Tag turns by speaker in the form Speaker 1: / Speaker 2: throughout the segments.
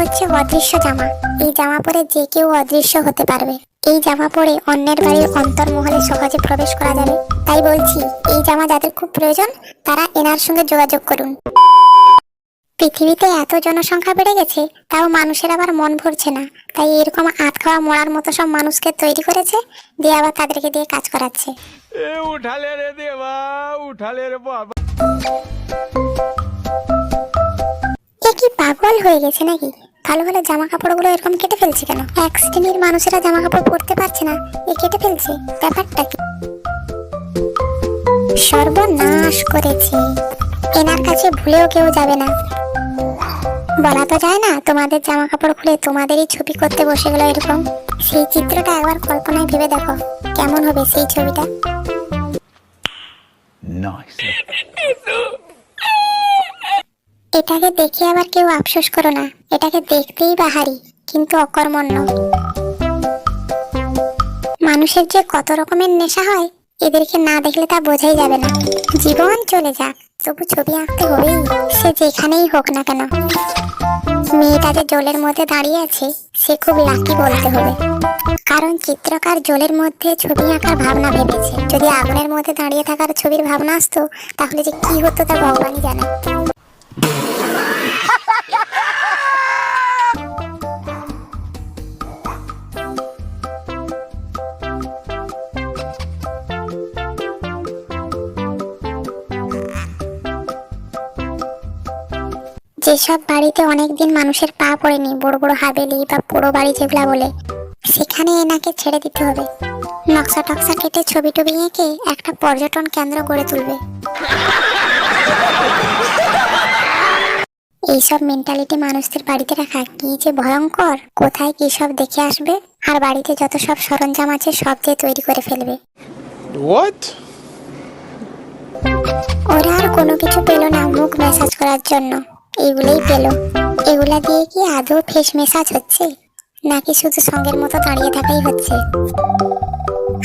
Speaker 1: হচ্ছে অদৃশ্য জামা। এই জামা পরে যে কেউ অদৃশ্য হতে পারবে। এই জামা পরে অন্যের বাড়ির অন্তর্মহলে সহজে প্রবেশ করা যাবে। তাই বলছি, এই জামা যাদের খুব প্রয়োজন, তারা এনার সঙ্গে যোগাযোগ করুন। পৃথিবীতে এত জনসংখ্যা বেড়ে গেছে, তাও মানুষের আবার মন ভরছে না। তাই এরকম আত খাওয়া মরার মতো সব মানুষকে তৈরি করেছে, দিয়ে আবার তাদেরকে দিয়ে কাজ করাচ্ছে।
Speaker 2: উঠালে রে দেবা, উঠালে রে বাবা।
Speaker 1: এ কি পাগল হয়ে গেছে নাকি? ভালো ভালো জামা কাপড়গুলো এরকম কেটে ফেলছে কেন? এক শ্রেণির মানুষেরা জামা কাপড় পরতে পারছে না। এ কেটে ফেলছে। ব্যাপারটা কি? সর্বনাশ করেছে। এনার কাছে ভুলেও কেউ যাবে না। বলা তো যায় না তোমাদের জামা কাপড় খুলে তোমাদেরই ছবি করতে বসে গেল এরকম। সেই চিত্রটা একবার কল্পনায় ভেবে দেখো। কেমন হবে সেই ছবিটা. এটাকে দেখে আবার কেউ আফসোস করো না। এটাকে দেখতেই বাহারি, কিন্তু অকর্মণ্য। মানুষের যে কত রকমের নেশা হয়, এদেরকে না দেখলে তা বোঝাই যাবে না। জীবন চলে যাক, তবু ছবি আঁকতে হবেই, সে যেখানেই হোক না কেন। মেয়েটা যে জলের মধ্যে দাঁড়িয়ে আছে, সে খুব লাকি বলতে হবে। কারণ চিত্রকার জলের মধ্যে ছবি আঁকার ভাবনা ভেবেছে। যদি আগুনের মধ্যে দাঁড়িয়ে থাকার ছবির ভাবনা আসতো, তাহলে যে কি হতো তা ভগবানই জানে। যেসব বাড়িতে অনেকদিন মানুষের পা পড়েনি, বড় বড় হাবেলি বা পোড়ো বাড়ি যেগুলা বলে, সেখানে এনাকে ছেড়ে দিতে হবে। নকশা টকশা কেটে ছবি টবি এঁকে একটা পর্যটন কেন্দ্র গড়ে তুলবে। এইসব মেন্টালিটি মানুষদের বাড়িতে রাখা কি যে ভয়ঙ্কর? কোথায় কি সব দেখে আসবে? আর বাড়িতে যত সব সরঞ্জাম আছে সব দিয়ে তৈরি করে ফেলবে।
Speaker 2: হোয়াট
Speaker 1: ওরা আর কোনো কিছু পেল না মুখ মেসাজ করার জন্য। এগুলোই পেল। এগুলা দিয়ে কি আদৌ ফেস মেসাজ হচ্ছে? নাকি শুধু সঙ্গের মতো দাঁড়িয়ে থাকাই হচ্ছে?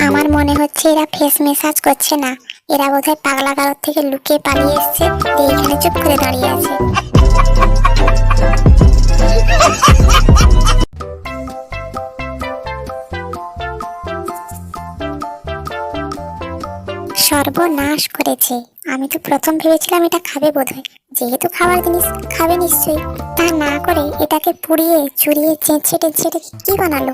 Speaker 1: আমার মনে হচ্ছে এরা ফেস মেসাজ করছে না। এরা বোধহয় পাগলা গারদ থেকে লুকিয়ে পালিয়ে এসছে এখানে চুপ করে দাঁড়িয়ে আছে। সর্বনাশ করেছে। আমি তো প্রথম ভেবেছিলাম এটা খাবে বোধহয়। যেহেতু খাবার জিনিস খাবে নিশ্চয়ই, তা না করে এটাকে পুড়িয়ে, চুরিয়ে, চেঁচে টেঁচে কি বানালো?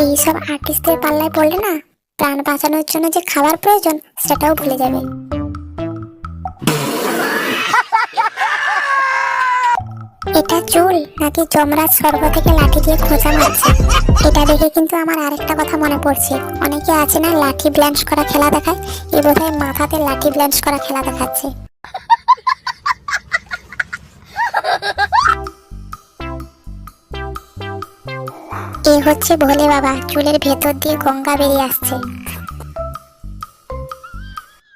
Speaker 1: এই সব আর্টিস্টদের পাল্লায় পড়লে না, প্রাণ বাঁচানোর জন্য যে খাবার প্রয়োজন, সেটাও ভুলে যাবে। এটা চুল নাকি যমরাজ সর্ব থেকে লাঠি দিয়ে খোঁজা মারছে? এটা দেখে কিন্তু আমার আরেকটা কথা মনে পড়ছে। অনেকে আছে না লাঠি ব্ল্যান্স করা খেলা দেখায়? এ বোধহয় মাথাতে লাঠি ব্ল্যান্স করা খেলা দেখাচ্ছে। এ হচ্ছে ভোলে বাবা চুলের ভেতর দিয়ে গঙ্গা বেরিয়ে আসছে।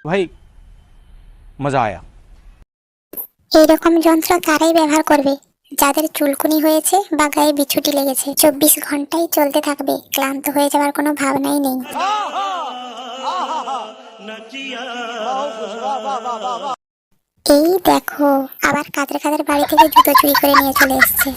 Speaker 3: ভাই মজা আয়া।
Speaker 1: এইরকম যন্ত্র কারাই ব্যবহার করবে? যাদের চুলকুনি হয়েছে বা গায়ে বিছুটি লেগেছে, চব্বিশ ঘন্টাই চলতে থাকবে, ক্লান্ত হয়ে যাওয়ার কোনো ভাবনাই নেই। এই দেখো, আবার কাদের কাদের বাড়ি থেকে জুতো চুরি করে নিয়ে চলে এসছে।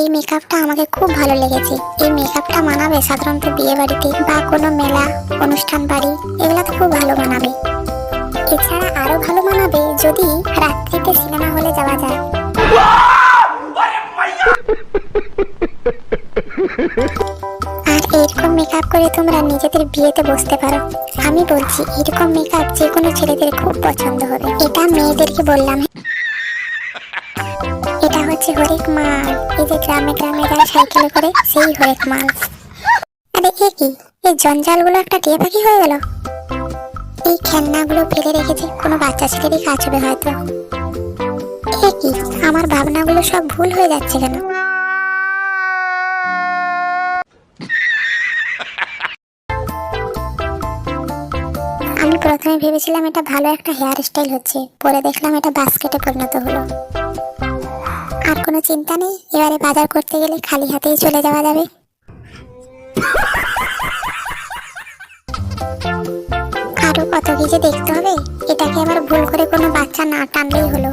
Speaker 1: এই মেকআপটা আমাকে খুব ভালো লেগেছে। এই মেকআপটা মানাবে সাধারণত বিয়ে বাড়িতে বা কোনো মেলা, অনুষ্ঠান বাড়ি এগুলাতে খুব ভালো মানাবে। এছাড়া আরও ভালো মানাবে যদি রাত্রিতে সিনেমা হলে যাওয়া যায়। আর এরকম মেকআপ করে তোমরা নিজেদের বিয়েতে বসতে পারো। আমি বলছি, এরকম মেকআপ যে কোনো ছেলেদের খুব পছন্দ হবে। এটা মেয়েদেরকে বললাম। হচ্ছে হরেক মাল এই যে গ্রামে গ্রামে যায় সাইকেলে করে, সেই হরেক মাল আরে এ কি? এই জঞ্জালগুলো একটা টিয়া পাখি হয়ে গেল? এই খেলনাগুলো ফেলে রেখেছে কোনো বাচ্চা ছেলেরই কাজ হবে হয়তো। এ কি? আমার ভাবনাগুলো সব ভুল হয়ে যাচ্ছে কেন? আমি প্রথমে ভেবেছিলাম এটা ভালো একটা হেয়ার স্টাইল হচ্ছে। পরে দেখলাম এটা বাস্কেটে পরিণত হলো। আর কোনো চিন্তা নেই। এবারে বাজার করতে গেলে খালি হাতেই চলে যাওয়া যাবে। আরও কত কিছু দেখতে হবে, এটাকে আবার ভুল করে কোনো বাচ্চা না টানলেই হলো।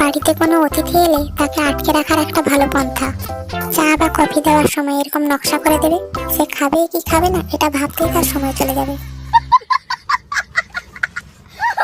Speaker 1: বাড়িতে কোনো অতিথি এলে তাকে আটকে রাখার একটা ভালো পন্থা। চা বা কফি দেওয়ার সময় এরকম নকশা করে দেবে। সে খাবে কি খাবে না, এটা ভাবতেই তার সময় চলে যাবে।